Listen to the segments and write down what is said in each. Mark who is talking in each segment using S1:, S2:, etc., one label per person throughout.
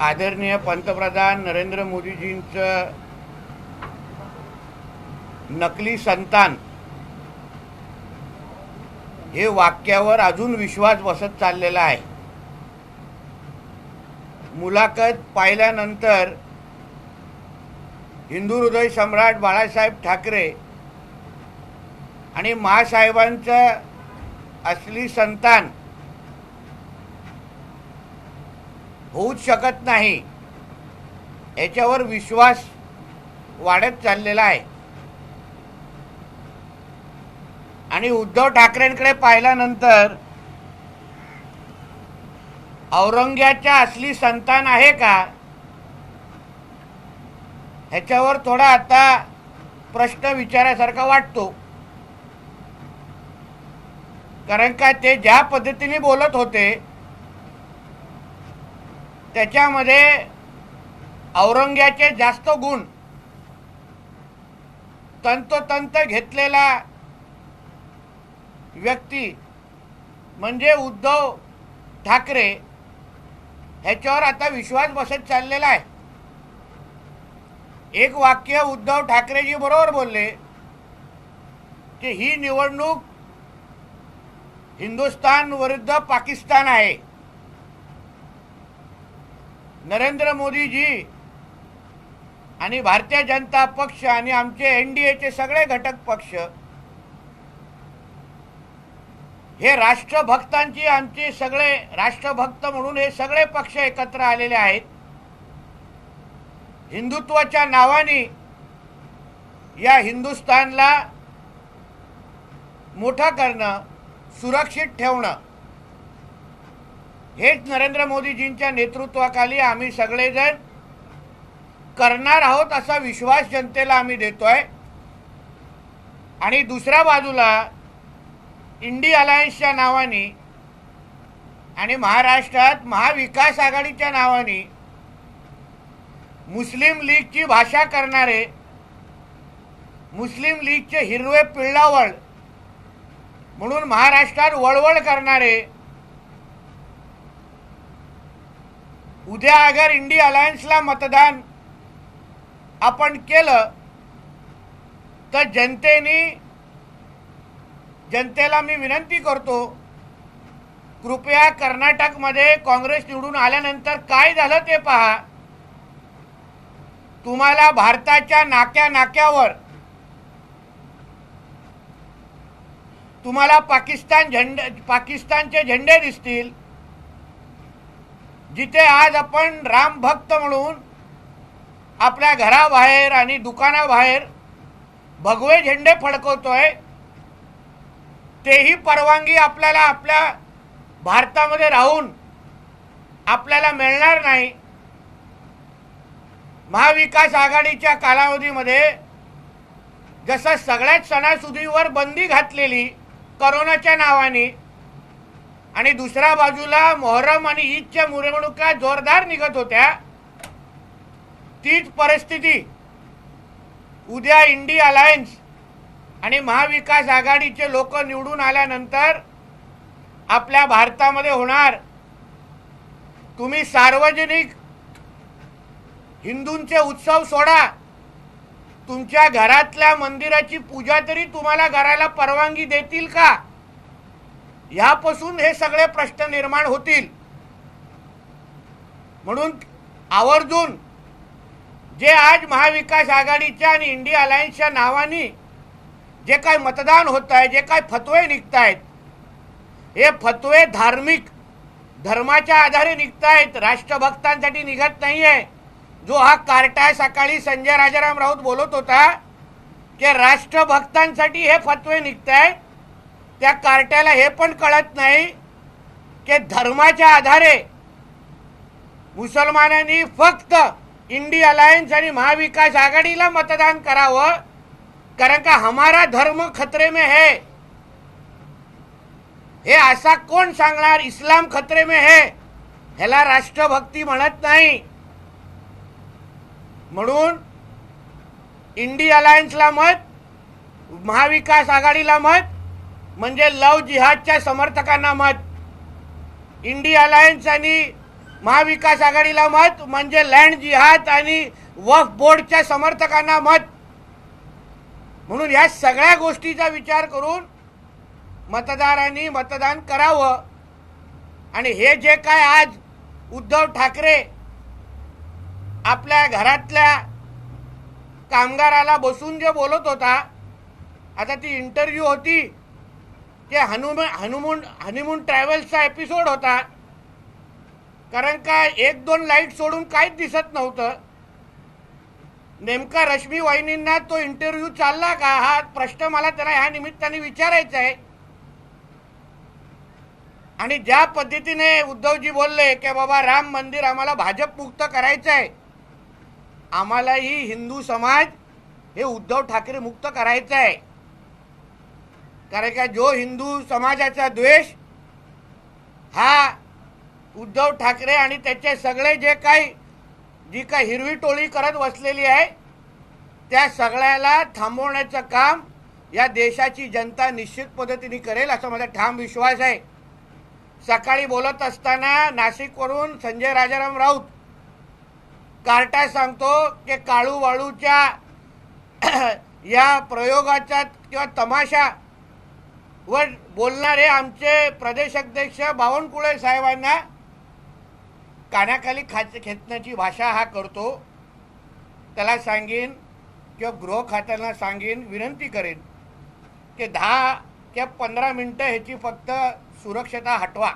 S1: आदरणीय पंतप्रधान नरेंद्र मोदीजींचं नकली संतान हे वाक्यावर अजून विश्वास बसत चाललेला आहे. मुलाखत पाहिल्यानंतर हिंदू हृदय सम्राट बाळासाहेब ठाकरे आणि महासाहेबांचं असली संतान होऊच शकत नाही. याच्यावर विश्वास वाढत चाललेला आहे. आणि उद्धव ठाकरेंकडे पाहिल्यानंतर औरंग्याच्या असली संतान आहे का? ह्याच्यावर थोडा आता प्रश्न विचारासारखा वाटतो. कारण का ते ज्या पद्धतीने बोलत होते त्याच्यामध्ये औरंग्याचे जास्त गुण तंतोतंत घेतलेला व्यक्ती म्हणजे उद्धव ठाकरे ह्याच्यावर आता विश्वास बसत चाललेला आहे. एक वाक्य उद्धव ठाकरेजी बरोबर बोलले की ही निवडणूक हिंदुस्तान विरुद्ध पाकिस्तान आहे. नरेंद्र मोदीजी आणि भारतीय जनता पक्ष आणि आमचे एन डी एचे सगळे घटक पक्ष हे राष्ट्रभक्तांची आमचे सगळे राष्ट्रभक्त म्हणून हे सगळे पक्ष एकत्र आलेले आहेत. हिंदुत्वाच्या नावाने या हिंदुस्थानला मोठं करणं सुरक्षित ठेवणं हेच नरेंद्र मोदीजींच्या नेतृत्वाखाली आम्ही सगळेजण करणार आहोत असा विश्वास जनतेला आम्ही देतोय. आणि दुसऱ्या बाजूला इंडी अलायन्सच्या नावाने आणि महाराष्ट्रात महाविकास आघाडीच्या नावाने मुस्लिम लीगची भाषा करणारे मुस्लिम लीगचे हिरवे पिल्लावळ म्हणून महाराष्ट्रात वळवळ करणारे उद्या अगर इंडी अलायन्सला मतदान आपण केलं तर जनतेने जनतेला मी विनंती करतो कृपया कर्नाटकमध्ये काँग्रेस निवडून आल्यानंतर काय झालं ते पहा. तुम्हाला भारताच्या नाक्या नाक्यावर तुम्हाला पाकिस्तान झेंडे पाकिस्तानचे झेंडे दिसतील. जिथे आज आपण राम भक्त म्हणून आपल्या घराबाहेर आणि दुकानाबाहेर भगवे झेंडे फडकवतोय तेही परवानगी आपल्याला आपल्या भारतामध्ये राहून आपल्याला मिळणार नाही. महाविकास आघाडीच्या कालावधीमध्ये जसं सगळ्याच सणासुदीवर बंदी घातलेली करोनाच्या नावाने आणि दुसऱ्या बाजूला मोहरम आणि ईदच्या मिरवणुका जोरदार निघत होत्या. तीच परिस्थिती उद्या इंडी अलायन्स आणि महाविकास आघाडीचे लोक निवडून आल्यानंतर आपल्या भारतामध्ये होणार. तुम्ही सार्वजनिक हिंदूंचे उत्सव सोडा. तुमच्या घरातल्या मंदिराची पूजा तरी तुम्हाला घराला परवानगी देतील का? ह्यापासून हे सगळे प्रश्न निर्माण होतील. म्हणून आवर्जून जे आज महाविकास आघाडीच्या आणि इंडिया अलायन्सच्या नावाने जे काय मतदान होत आहे जे काय फतवे निघत आहेत हे फतवे धार्मिक धर्माच्या आधारे निघत आहेत राष्ट्रभक्तांसाठी निघत नाही आहे जो हा कार्टाय सकाळी संजय राजाराम राऊत बोलत होता की राष्ट्रभक्तांसाठी हे फतवे निघत आहेत त्या कार्ट्याला हे पण कळत नाही की धर्माच्या आधारे मुसलमानांनी फक्त इंडी अलायन्स आणि महाविकास आघाडीला मतदान करावं कारण का हमारा धर्म खतरे में है. हे असा कोण सांगणार? इस्लाम खतरे में है. ह्याला राष्ट्रभक्ती म्हणत नाही. म्हणून इंडी अलायन्सला मत महाविकास आघाडीला मत म्हणजे लव जिहादच्या समर्थकांना मत. इंडी अलायन्स आणि महाविकास आघाडीला मत म्हणजे लँड जिहाद आणि वफ बोर्डच्या समर्थकांना मत. म्हणून या सगळ्या गोष्टीचा विचार करून मतदारांनी मतदान करावं. आणि हे जे काय आज उद्धव ठाकरे आपल्या घरातल्या कामगाराला बसून जे बोलत होता आता ती इंटरव्ह्यू होती. ते हनुम हनुमून हनीमून ट्रॅव्हल्सचा एपिसोड होता. कारण का एक दोन लाइट सोडून काहीच दिसत नव्हतं. नेमका रश्मी वाहिनींना तो इंटरव्ह्यू चालला का? हा प्रश्न मला त्यांना ह्या निमित्ताने विचारायचा आहे. आणि ज्या पद्धतीने उद्धवजी बोलले की बाबा राम मंदिर आम्हाला भाजप मुक्त करायचं आहे आम्हालाही हिंदू समाज हे उद्धव ठाकरे मुक्त करायचं आहे. कारण का जो हिंदू समाजाचा द्वेष हा उद्धव ठाकरे आणि त्याचे सगळे जे काही जी काही हिरवी टोळी करत बसलेली आहे त्या सगळ्याला थांबवण्याचं काम या देशाची जनता निश्चित पद्धतीने करेल असा माझा ठाम विश्वास आहे. सकाळी बोलत असताना नाशिकवरून संजय राजाराम राऊत कार्टा सांगतो की काळू वाळूच्या या प्रयोगाचा किंवा तमाशा वर बोलणारे आमचे प्रदेश अध्यक्ष बावनकुळे साहेबांना कानाखाली खाच खेचण्याची भाषा हा करतो. त्याला सांगेन किंवा गृह खात्याला सांगेन विनंती करेन की दहा किंवा पंधरा मिनटं ह्याची फक्त सुरक्षता हटवा.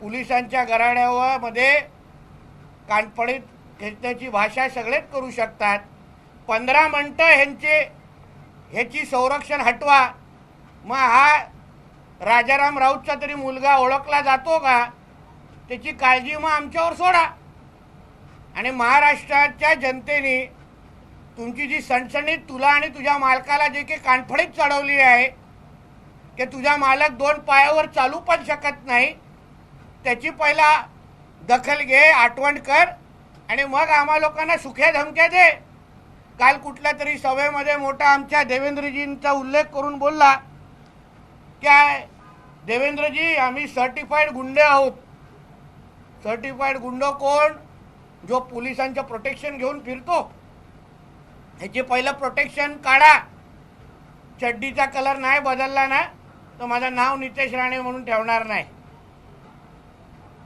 S1: पोलिसांच्या घराण्यामध्ये कानपणीत कानपडीत खेचण्याची भाषा सगळेच करू शकतात. पंधरा मिनटं ह्यांचे ह्याची संरक्षण हटवा. मग हा राजाराम राऊतचा तरी मुलगा ओळखला जातो का? त्याची काळजी मग आमच्यावर सोडा. आणि महाराष्ट्राच्या जनतेने तुमची जी सणसणीत तुला आणि तुझ्या मालकाला जे काही कानफडीत चढवली आहे की तुझा मालक दोन पायावर चालू पण शकत नाही. त्याची पहिला दखल घे आठवण कर आणि मग आम्हा लोकांना सुख्या धमक्या दे. काल कुठल्या तरी सभेमध्ये मोठा आमच्या देवेंद्रजींचा उल्लेख करून बोलला काय देवेंद्रजी आम्ही सर्टिफाईड गुंडे आहोत. सर्टिफाईड गुंड कोण? जो पोलिसांचं प्रोटेक्शन घेऊन फिरतो. ह्याचे पहिलं प्रोटेक्शन काढा. चड्डीचा कलर नाही बदलला ना तर माझं नाव नितेश राणे म्हणून ठेवणार नाही.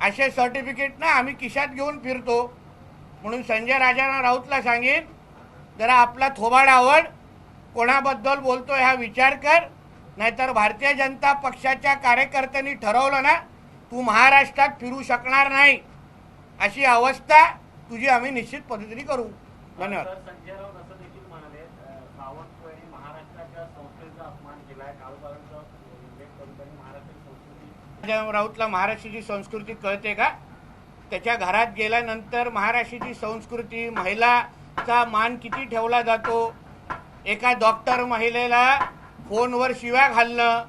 S1: असे सर्टिफिकेट ना आम्ही किशात घेऊन फिरतो. म्हणून संजय राजाराम राऊतला सांगेन जरा आपला थोबाड आवड. कोणाबद्दल बोलतो हा विचार कर. नाहीतर भारतीय जनता पक्षाच्या कार्यकर्त्यांनी ठरवलं ना तू महाराष्ट्रात फिरू शकणार नाही. अशी अवस्था तुझी आम्ही निश्चित पद्धतीने करू. धन्यवाद. राऊतला महाराष्ट्राची संस्कृती कळते का? त्याच्या घरात गेल्यानंतर महाराष्ट्राची संस्कृती महिलाचा मान किती ठेवला जातो? एका डॉक्टर महिलेला फोनवर शिव्या घालणं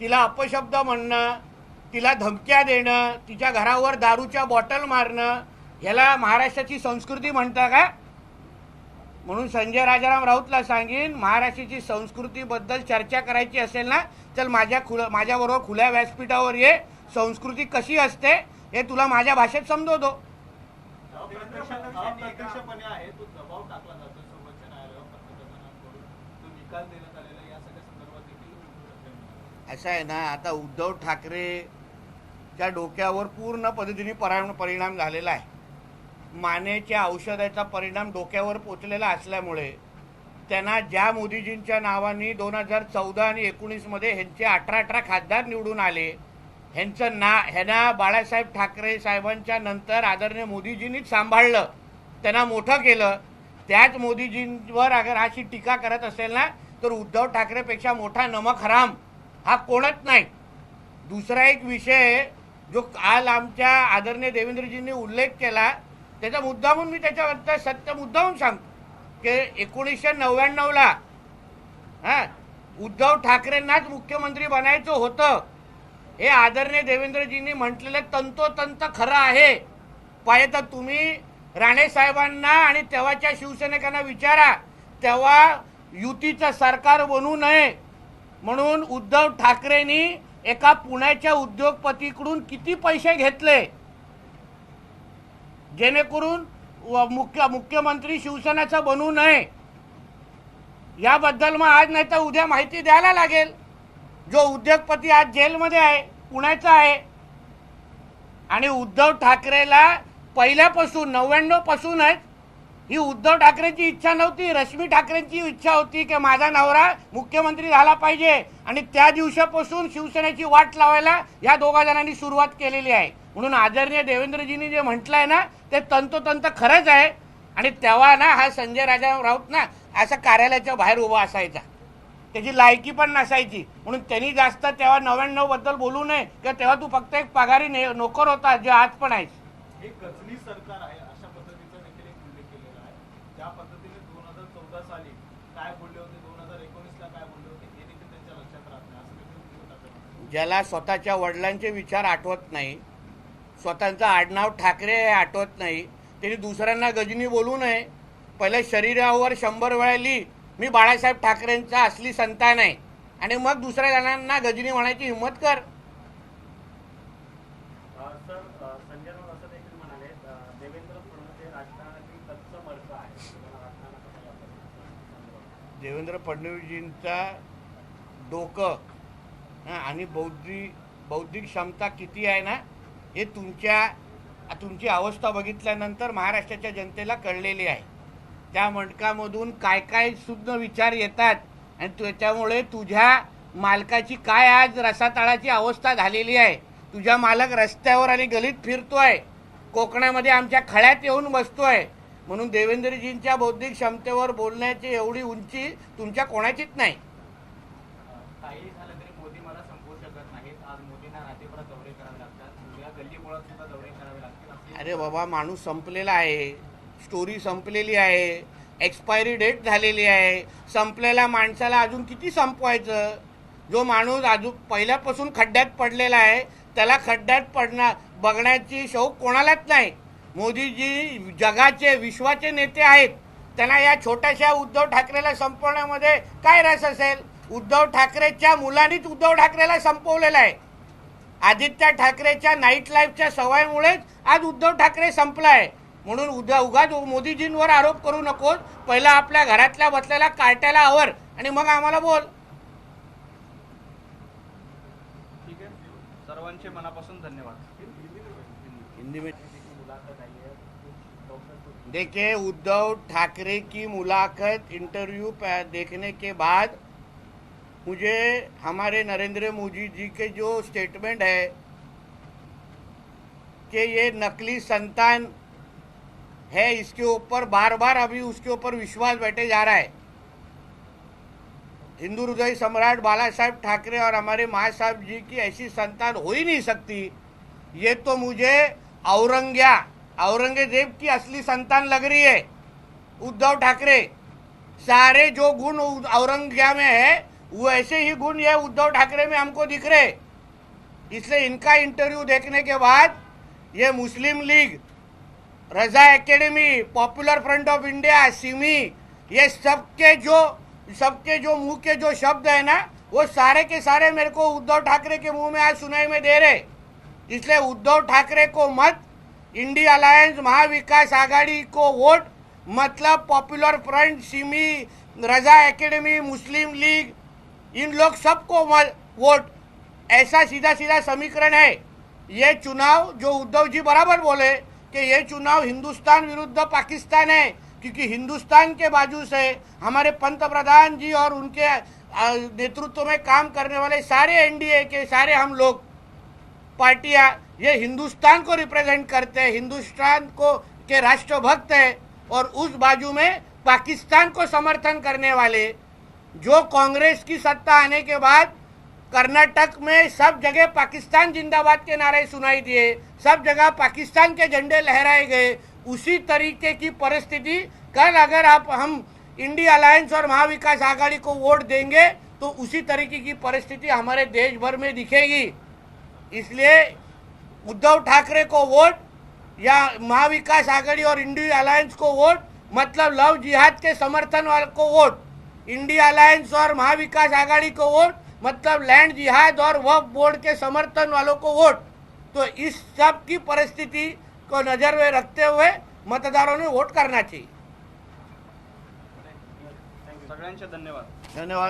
S1: तिला अपशब्द म्हणणं तिला धमक्या देणं तिच्या घरावर दारूच्या बॉटल मारणं ह्याला महाराष्ट्राची संस्कृती म्हणता का? म्हणून संजय राजाराम राऊतला सांगेन महाराष्ट्राची संस्कृतीबद्दल चर्चा करायची असेल ना चल माझ्या खुल माझ्याबरोबर खुल्या व्यासपीठावर ये संस्कृती कशी असते हे तुला माझ्या भाषेत समजवतो.
S2: आहे तो दबाव टाकला जातो सर्वोच्च न्यायालयावर पंतप्रधानांकडून तो निकाल देण्यात आलेला या सगळ्या संदर्भात देखील उद्धव ठाकरे म्हणाले.
S1: असं आहे ना आता उद्धव ठाकरेच्या डोक्यावर पूर्ण पद्धतीने परा- परिणाम झालेला आहे. मानेच्या औषधाचा परिणाम डोक्यावर पोचलेला असल्यामुळे त्यांना ज्या मोदीजींच्या नावाने दोन हजार चौदा आणि एकोणीसमध्ये ह्यांचे अठरा अठरा खासदार निवडून आले ह्यांचं ना ह्यांना बाळासाहेब ठाकरे साहेबांच्या नंतर आदरणीय मोदीजींनीच सांभाळलं त्यांना मोठं केलं त्याच मोदीजींवर अगर अशी टीका करत असेल ना तर उद्धव ठाकरेपेक्षा मोठा नमक हराम. हा कोणच नाही. दुसरा एक विषय जो काल आमच्या आदरणीय देवेंद्रजींनी उल्लेख केला त्याचा मुद्दामून मी त्याच्यावरचा सत्य मुद्दाहून सांगतो की एकोणीसशे नव्याण्णवला हा उद्धव ठाकरेंनाच मुख्यमंत्री बनायचं होतं. हे आदरणीय देवेंद्रजींनी म्हटलेलं तंतोतंत खरं आहे. पाहिजे तर तुम्ही राणे साहेबांना आणि तेव्हाच्या शिवसैनिकांना विचारा तेव्हा युतीचं सरकार बनू नये. म्हणून उद्धव ठाकरेंनी एका पुण्याच्या उद्योगपतीकडून किती पैसे घेतले? जेणेकरून मुख्य मुख्यमंत्री शिवसेनेचा बनू नये. याबद्दल मग आज नाही तर उद्या माहिती द्यायला लागेल. जो उद्योगपती आज जेलमध्ये आहे पुण्याचा आहे. आणि उद्धव ठाकरेला पहिल्यापासून नव्याण्णव पासूनच ही उद्धव ठाकरेंची इच्छा नव्हती रश्मी ठाकरेंची इच्छा होती की माझा नवरा मुख्यमंत्री झाला पाहिजे. आणि त्या दिवसापासून शिवसेनेची वाट लावायला या दोघा जणांनी सुरुवात केलेली आहे. म्हणून आदरणीय देवेंद्रजींनी जे म्हटलंय ना ते तंतोतंत खरंच आहे. आणि तेव्हा ना हा संजय राजा राऊत ना असा कार्यालयाच्या बाहेर उभा असायचा. त्याची लायकी पण नसायची. म्हणून त्यांनी जास्त तेव्हा नव्याण्णवबद्दल बोलू नये किंवा तेव्हा तू फक्त एक पगारी नोकर होता जे आज पण आहेस.
S2: सरकार आहे अशा पद्धतीचा देखील एक उल्लेख केलेला आहे ज्या पद्धतीने दोन हजार चौदा साली काय बोलले होते दोन हजार एकोणीसला काय बोलले होते हे देखील त्यांच्या लक्षात राहत नाही असं देखील उद्धव ठाकरे म्हणतात.
S1: ज्याला स्वतःच्या वडिलांचे विचार आठवत नाही स्वतःचं आडनाव ठाकरे हे आठवत नाही त्यांनी दुसऱ्यांना गजनी बोलू नये. पहिले शरीरावर शंभर वेळा लिही मी बाळासाहेब ठाकरेंचा असली संतान आहे आणि मग दुसऱ्या जणांना गजनी म्हणायची हिंमत कर.
S3: देवेंद्र
S1: फडणवीसजींचा डोकं आणि बौद्धिक बौद्धिक क्षमता किती आहे ना हे तुमच्या तुमची अवस्था बघितल्यानंतर महाराष्ट्राच्या जनतेला कळलेली आहे. त्या मंडकामधून काय काय शुद्ध विचार येतात आणि त्याच्यामुळे तुझ्या मालकाची काय आज रसातळाची अवस्था झालेली आहे. तुझ्या मालक रस्त्यावर आणि गलीत फिरतोय. कोकणामध्ये आमच्या खळ्यात येऊन बसतोय. म्हणून देवेंद्रजींच्या बौद्धिक क्षमतेवर बोलण्याची एवढी उंची तुमच्या कोणाचीच नाही
S4: काही झालं तरी मोदी मला संपवू शकत नाहीत आज मोदींना रात्रीभर दौरे करावे लागतात उद्या गल्लीबोळात सुद्धा दौरे करावे लागतील असे
S1: अरे बाबा माणूस संपलेला आहे. स्टोरी संपलेली आहे. एक्सपायरी डेट झालेली आहे. संपलेल्या माणसाला अजून किती संपवायचं? जो माणूस अजून पहिल्यापासून खड्ड्यात पडलेला आहे त्याला खड्ड्यात पडणार बघण्याची शौक कोणालाच नाही. मोदीजी जगाचे विश्वाचे नेते आहेत. त्यांना या छोट्याशा उद्धव ठाकरेला संपवण्यामध्ये काय रस असेल? उद्धव ठाकरेच्या मुलांनीच उद्धव ठाकरेला संपवलेला आहे. आदित्य ठाकरेच्या नाईट लाईफच्या सवयीमुळेच आज उद्धव ठाकरे संपलाय. म्हणून उद्या उगाच मोदीजींवर आरोप करू नकोस. पहिला आपल्या घरातल्या बसलेल्या कार्ट्याला आवर आणि मग आम्हाला बोल.
S4: ठीक आहे. सर्वांचे मनापासून धन्यवाद.
S3: मुलाखत
S1: देखिए उद्धव ठाकरे की मुलाकात इंटरव्यू देखने के बाद मुझे हमारे नरेंद्र मोदी जी के जो स्टेटमेंट है कि ये नकली संतान है, इसके ऊपर बार बार अभी उसके ऊपर विश्वास बैठे जा रहा है। हिंदू हृदय सम्राट बाला साहेब ठाकरे और हमारे माँ साहब जी की ऐसी संतान हो ही नहीं सकती। ये तो मुझे औरंग्या, औरंगज़ेब की असली संतान लग रही है। उद्धव ठाकरे, सारे जो गुण औरंग्या में है वो ऐसे ही गुण ये उद्धव ठाकरे में हमको दिख रहे। इसलिए इनका इंटरव्यू देखने के बाद ये Muslim League, Raza academy popular front of India SIMI ये सबके जो सबके जो मुँह के जो शब्द है ना, वो सारे के सारे मेरे को उद्धव ठाकरे के मुँह में आज सुनाई में दे रहे। इसलिए उद्धव ठाकरे को मत इंडिया अलायंस महाविकास आघाड़ी को वोट मतलब पॉपुलर फ्रंट सिमी रजा एकेडमी मुस्लिम लीग इन लोग सबको वोट ऐसा सीधा सीधा समीकरण है। ये चुनाव, जो उद्धव जी बराबर बोले कि ये चुनाव हिंदुस्तान विरुद्ध पाकिस्तान है, क्योंकि हिंदुस्तान के बाजू से हमारे पंत प्रधान जी और उनके नेतृत्व में काम करने वाले सारे एनडीए के, सारे हम लोग पार्टियाँ, ये हिंदुस्तान को रिप्रेजेंट करते हैं, हिंदुस्तान को, के राष्ट्रभक्त है और उस बाजू में पाकिस्तान को समर्थन करने वाले जो कांग्रेस की सत्ता आने के बाद कर्नाटक में सब जगह पाकिस्तान जिंदाबाद के नारे सुनाई दिए, सब जगह पाकिस्तान के झंडे लहराए गए, उसी तरीके की परिस्थिति। कल अगर आप, हम इंडिया अलायंस और महाविकास आघाड़ी को वोट देंगे तो उसी तरीके की परिस्थिति हमारे देश भर में दिखेगी। इसलिए उद्धव ठाकरे को वोट या महाविकास आघाड़ी और इंडिया अलायंस को वोट मतलब लव जिहाद के समर्थन वाले को वोट। इंडिया अलायंस और महाविकास आघाड़ी को वोट मतलब लैंड जिहाद और वक्फ बोर्ड के समर्थन वालों को वोट। तो इस सब की परिस्थिति को नज़र में रखते हुए मतदारों ने वोट करना चाहिए।
S2: सगळ्यांचे धन्यवाद.
S1: धन्यवाद.